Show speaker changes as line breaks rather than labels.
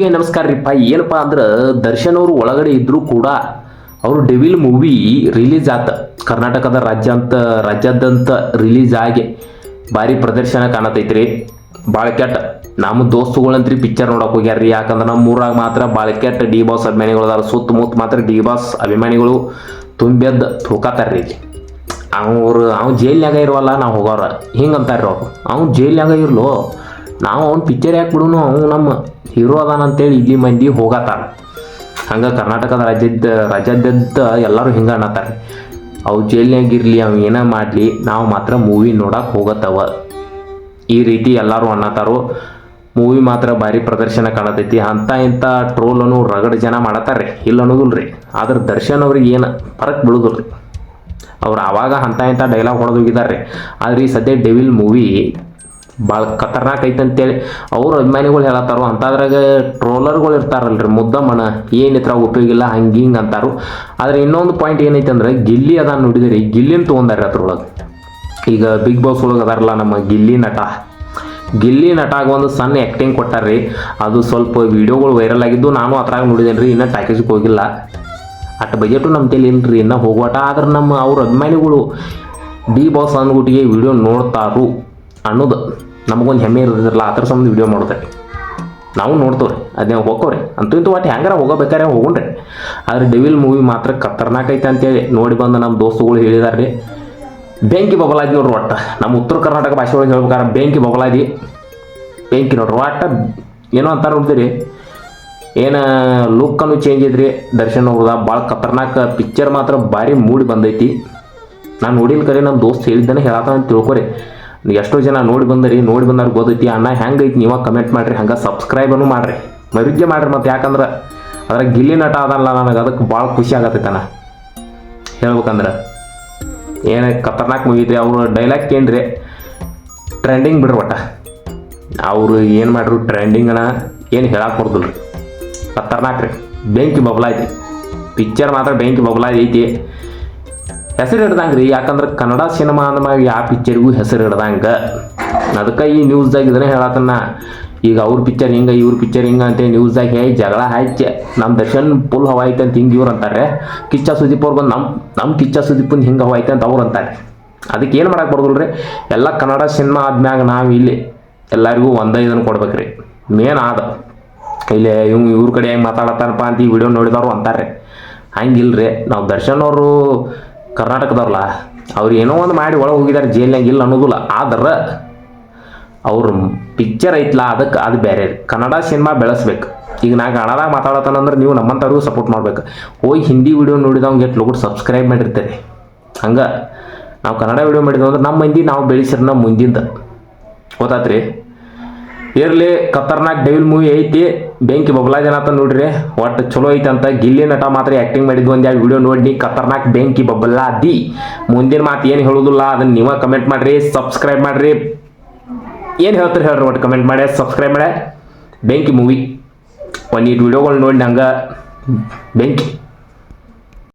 ನಮಸ್ಕಾರ ರೀಪ್ಪ ಏನಪ್ಪ ಅಂದ್ರೆ ದರ್ಶನ್ ಅವರು ಒಳಗಡೆ ಇದ್ರು ಕೂಡ ಅವರು ಡೆವಿಲ್ ಮೂವಿ ರಿಲೀಸ್ ಆತ. ಕರ್ನಾಟಕದ ರಾಜ್ಯಾಂತ ರಾಜ್ಯಾದ್ಯಂತ ರಿಲೀಸ್ ಆಗಿ ಭಾರಿ ಪ್ರದರ್ಶನ ಕಾಣತೈತ್ರಿ ಭಾಳ ಕೆಟ್ಟ. ನಮ್ಮ ದೋಸ್ತುಗಳಂತ್ರಿ ಪಿಕ್ಚರ್ ನೋಡಕ್ ಹೋಗ್ಯಾರ್ರಿ ಯಾಕಂದ್ರೆ ನಮ್ಮ ಊರಾಗ ಮಾತ್ರ ಭಾಳ ಕೆಟ್ಟ ಡಿ ಬಾಸ್ ಅಭಿಮಾನಿಗಳು ಸುತ್ತಮುತ್ತ ಮಾತ್ರ ಡಿ ಬಾಸ್ ಅಭಿಮಾನಿಗಳು ತುಂಬೆದ್ದ ತೂಕಾತಾರ್ರಿ ಇಲ್ಲಿ ಅವ್ರು, ಅವ್ನು ಜೈಲ್ನಾಗ ಇರುವಲ್ಲ, ನಾವು ಹೋಗೋರ. ಹಿಂಗೆ ಅಂತಾರ್ರಿ ಅವ್ರು. ಅವ್ನು ಜೈಲ್ನಾಗ ಇರ್ಲೋ ನಾವು ಅವ್ನ ಪಿಕ್ಚರ್ ಯಾಕೆ ಬಿಡುನು ಅವ್ನು ನಮ್ಮ ಹೀರೋ ಅದಾನ ಅಂತೇಳಿ ಇಲ್ಲಿ ಮಂದಿ ಹೋಗತ್ತಾರ. ಹಂಗೆ ಕರ್ನಾಟಕದ ರಾಜ್ಯದ ರಾಜ್ಯಾದ್ಯಂತ ಎಲ್ಲರೂ ಹಿಂಗೆ ಅನ್ನತ್ತಾರೆ. ಅವು ಜೈಲ್ನಾಗಿರಲಿ ಇರಲಿ, ಅವ್ ಏನೇ ಮಾಡಲಿ, ನಾವು ಮಾತ್ರ ಮೂವಿ ನೋಡಕ್ಕೆ ಹೋಗತ್ತವ. ಈ ರೀತಿ ಎಲ್ಲರೂ ಅನ್ನತ್ತಾರು. ಮೂವಿ ಮಾತ್ರ ಭಾರಿ ಪ್ರದರ್ಶನ ಕಾಣತೈತಿ. ಅಂತ ಇಂಥ ಟ್ರೋಲನ್ನು ರಗಡ ಜನ ಮಾಡತ್ತಾರ್ರಿ. ಇಲ್ಲ ಅನ್ನೋದಿಲ್ಲ ರೀ ಆದ್ರೆ ದರ್ಶನ್ ಅವ್ರಿಗೆ ಏನು ಫರಕ್ ರೀ ಅವ್ರು ಆವಾಗ ಅಂತ ಇಂಥ ಡೈಲಾಗ್ ಹೊಡೆದೋಗಿದ್ದಾರೆ ಆದ್ರೆ ಈ ಸದ್ಯ ಡೆವಿಲ್ ಮೂವಿ ಭಾಳ ಖತರ್ನಾಕ್ ಐತೆ ಅಂತೇಳಿ ಅವ್ರ ಅಭಿಮಾನಿಗಳು ಹೇಳತ್ತಾರೋ ಅಂಥದ್ರಾಗ ಟ್ರೋಲರ್ಗಳು ಇರ್ತಾರಲ್ರಿ ಮುದ್ದಮ್ಮನ ಏನಿತ್ರ ಉಪಯೋಗ ಇಲ್ಲ, ಹಂಗೆ ಹಿಂಗೆ ಅಂತಾರು. ಆದ್ರೆ ಇನ್ನೊಂದು ಪಾಯಿಂಟ್ ಏನೈತೆ ಅಂದ್ರೆ ಗಿಲ್ಲಿ ಅದ ನೋಡಿದಿರಿ, ಗಿಲ್ಲಿನ ತೊಗೊಂಡಾರ ಅದ್ರೊಳಗೆ. ಈಗ ಬಿಗ್ ಬಾಸ್ ಒಳಗೆ ಅದಾರಲ್ಲ ನಮ್ಮ ಗಿಲ್ಲಿ ನಟ. ಗಿಲ್ಲಿ ನಟಾಗ ಒಂದು ಸಣ್ಣ ಆ್ಯಕ್ಟಿಂಗ್ ಕೊಟ್ಟಾರ್ರಿ. ಅದು ಸ್ವಲ್ಪ ವಿಡಿಯೋಗಳು ವೈರಲ್ ಆಗಿದ್ದು ನಾನು ಅದ್ರಾಗ ನೋಡಿದ್ದೇನೆ ರೀ ಇನ್ನೂ ಟ್ಯಾಕೇಜ್ಗೆ ಹೋಗಿಲ್ಲ. ಅಟ್ ಬಜೆಟು ನಮ್ಮ ತಲೆ ಇಲ್ರಿ, ಇನ್ನೂ ಹೋಗೋಟ ಆದ್ರೆ ನಮ್ಮ ಅವ್ರ ಅಭಿಮಾನಿಗಳು ಬಿ ಬಾಸ್ ಅಂದ್ಬಿಟ್ಟಿಗೆ ವಿಡಿಯೋ ನೋಡ್ತಾರು. ಅನ್ನೋದು ನಮಗೊಂದು ಹೆಮ್ಮೆ ಇರೋದಿರಲ್ಲ ಆ ಥರ ಸಂಬಂಧ ವಿಡಿಯೋ ಮಾಡ್ತಾರೆ ನಾವು ನೋಡ್ತೇವ್ರಿ ಅದೇ ಹೋಗೋರಿ ಅಂತೂ ಇಂತೂ ಒಟ್ಟು ಹೆಂಗಾರ ಹೋಗಬೇಕಾರೆ ಹೋಗೊಂಡ್ರಿ ಆದ್ರೆ ಡೆವಿಲ್ ಮೂವಿ ಮಾತ್ರ ಖತರ್ನಾಕ್ ಐತೆ ಅಂತೇಳಿ ನೋಡಿ ಬಂದು ನಮ್ಮ ದೋಸ್ತುಗಳು ಹೇಳಿದಾರೆ ರೀ ಬೆಂಕಿ ಬಬಲಾದಿ ನೋಡ್ರಿ ಒಟ್ಟ. ನಮ್ಮ ಉತ್ತರ ಕರ್ನಾಟಕ ಭಾಷೆ ಒಳಗೆ ಹೇಳ್ಬೇಕಾರೆ, ಬೆಂಕಿ ಬಬಲಾದಿ ಬೆಂಕಿ ನೋಡ್ರಿ ಒಟ್ಟ ಏನೋ ಅಂತಾರೆ ನೋಡ್ತೀರಿ. ಏನು ಲುಕ್ಕನ್ನು ಚೇಂಜ್ ಐತ್ರಿ. ದರ್ಶನ್ ಅವ್ರದ ಭಾಳ ಖತರ್ನಾಕ್ ಪಿಕ್ಚರ್ ಮಾತ್ರ ಭಾರಿ ಮೂಡಿ ಬಂದೈತಿ. ನಾನು ನೋಡಿಲ್ಲ ಕರೆ ನಮ್ಮ ದೋಸ್ತ್ ಹೇಳಿದ್ದಾನೆ ಹೇಳತ್ತ ಅಂತ ತಿಳ್ಕೊರಿ. ಎಷ್ಟೋ ಜನ ನೋಡಿ ಬಂದರಿ, ನೋಡಿ ಬಂದವ್ರು ಗೊತ್ತೈತಿ, ಅಣ್ಣ ಹೆಂಗೈತಿ ನೀವಾಗ ಕಮೆಂಟ್ ಮಾಡ್ರಿ, ಹಂಗೆ ಸಬ್ಸ್ಕ್ರೈಬನು ಮಾಡ್ರಿ. ಮರುಗ್ಗೆ ಮಾಡ್ರಿ ಮತ್ತು ಯಾಕಂದ್ರೆ ಅದ್ರಾಗ ಗಿಲ್ಲಿ ನಟ ಅದಲ್ಲ ನನಗೆ ಅದಕ್ಕೆ ಭಾಳ ಖುಷಿ ಆಗತ್ತೈತಣ್ಣ ಹೇಳ್ಬೇಕಂದ್ರೆ ಏನು ಖತರ್ನಾಕ್ ಮೂವಿ ಇದ್ರಿ ಅವರು ಡೈಲಾಗ್ ರೀ ಟ್ರೆಂಡಿಂಗ್ ಬಿಡ್ರಿ ಒಟ್ಟ. ಅವರು ಏನು ಮಾಡ್ರು ಟ್ರೆಂಡಿಂಗ್ ಅಣ್ಣ, ಏನು ಹೇಳಕ್ಕೆ ರೀ ಖತರ್ನಾಕ್ ರೀ. ಬೆಂಕಿ ಬಬಲಾಯ್ತಿ ಪಿಕ್ಚರ್ ಮಾತ್ರ ಬೆಂಕಿ ಬಬಲಾಯ್ತಿ ಹೆಸರು ಹಿಡ್ದಂಗೆ ರೀ ಯಾಕಂದ್ರೆ ಕನ್ನಡ ಸಿನಿಮಾ ಅಂದಮ್ಯಾಗ ಯಾವ ಪಿಕ್ಚರ್ಗೂ ಹೆಸರು ಹಿಡ್ದಂಗೆ. ಅದಕ್ಕೆ ಈ ನ್ಯೂಸ್ದಾಗ ಇದನ್ನೇ ಹೇಳತ್ತನ್ನ ಈಗ ಅವ್ರ ಪಿಕ್ಚರ್ ಹಿಂಗೆ, ಇವ್ರ ಪಿಕ್ಚರ್ ಹಿಂಗೆ ಅಂತ ನ್ಯೂಸ್ದಾಗ ಹೇಳಿ ಜಗಳ ಹಚ್ಚಿ ನಮ್ಮ ದರ್ಶನ್ ಫುಲ್ ಹವಾಯ್ತು ಅಂತ ಹಿಂಗೆ ಇವ್ರು ಅಂತಾರೆ ಕಿಚ್ಚ ಸುದೀಪ್ ಅವ್ರು ಬಂದು ನಮ್ಮ ನಮ್ಮ ಕಿಚ್ಚ ಸುದೀಪನ್ ಹಿಂಗೆ ಹವಾಯ್ತು ಅಂತ ಅವ್ರು ಅಂತಾರೆ ಅದಕ್ಕೆ ಏನು ಮಾಡಕ್ಕೆ ಬರ್ದಿಲ್ಲ ಎಲ್ಲ ಕನ್ನಡ ಸಿನಿಮಾ ಆದ್ಮ್ಯಾಗ ನಾವು ಇಲ್ಲಿ ಎಲ್ಲರಿಗೂ ಒಂದೇ ಇದನ್ನು ಕೊಡ್ಬೇಕು ರೀ ಮೇನ್ ಆದ. ಇಲ್ಲಿ ಇವ್, ಇವ್ರ ಕಡೆ ಹೆಂಗೆ ಮಾತಾಡತ್ತಾರಪ್ಪ ಅಂತ ಈ ವಿಡಿಯೋ ನೋಡಿದವರು ಅಂತಾರೆ ಹಂಗಿಲ್ರಿ. ನಾವು ದರ್ಶನ್ ಅವರು ಕರ್ನಾಟಕದವ್ರಲ್ಲ, ಅವ್ರು ಏನೋ ಒಂದು ಮಾಡಿ ಒಳಗೆ ಹೋಗಿದ್ದಾರೆ ಜೈಲ್ನಾಗ ಇಲ್ಲ ಅನ್ನೋದಿಲ್ಲ. ಆದ್ರೆ ಅವ್ರ ಪಿಕ್ಚರ್ ಐತ್ಲ ಅದಕ್ಕೆ ಅದು ಬೇರೆ ಕನ್ನಡ ಸಿನಿಮಾ ಬೆಳೆಸ್ಬೇಕು. ಈಗ ನಾ ಕನ್ನಡದಾಗ ಮಾತಾಡತ್ತಾನಂದ್ರೆ ನೀವು ನಮ್ಮಂಥವ್ರಿಗೂ ಸಪೋರ್ಟ್ ಮಾಡ್ಬೇಕು. ಹೋಗಿ ಹಿಂದಿ ವೀಡಿಯೋ ನೋಡಿದವಂಗೆ ಎಷ್ಟು ಲೋಡ್ ಸಬ್ಸ್ಕ್ರೈಬ್ ಮಾಡಿರ್ತೇನೆ ಹಂಗೆ, ನಾವು ಕನ್ನಡ ವಿಡಿಯೋ ಮಾಡಿದ್ವಿ ಅಂದ್ರೆ ನಮ್ಮ ಮಂದಿ ನಾವು ಬೆಳೆಸಿರ ನಮ್ಮ ಮುಂದಿಂದ. ಗೊತ್ತಾತ್ರಿ? ಇರ್ಲಿ, ಖತರ್ನಾಕ್ ಡೆವಿಲ್ ಮೂವಿ ಐತಿ. ಬೆಂಕಿ ಅಂತ ನೋಡ್ರಿ. ಒಟ್ಟು ಚಲೋ ಐತೆ ಅಂತ ಗಿಲ್ಲಿ ನಟ ಮಾತ್ರ ಆ್ಯಕ್ಟಿಂಗ್ ಮಾಡಿದ್ವಿ ಎರಡು ವಿಡಿಯೋ ನೋಡಿ ಖತರ್ನಾಕ್ ಬೆಂಕಿ ಬಬಲಾ ದಿ ಮುಂದಿನ ಮಾತು ಏನು ಹೇಳೋದಿಲ್ಲ, ಅದನ್ನ ನೀವ ಕಮೆಂಟ್ ಮಾಡ್ರಿ ಸಬ್ಸ್ಕ್ರೈಬ್ ಮಾಡ್ರಿ. ಏನು ಹೇಳ್ತಾರೆ ಹೇಳ್ರಿ, ಒಟ್ಟು ಕಮೆಂಟ್ ಮಾಡಿ ಸಬ್ಸ್ಕ್ರೈಬ್ ಮಾಡಿ. ಬೆಂಕಿ ಮೂವಿ ಒಂದು ಈ ವಿಡಿಯೋಗಳು ನೋಡಿ ಹಂಗೆ ಬೆಂಕಿ.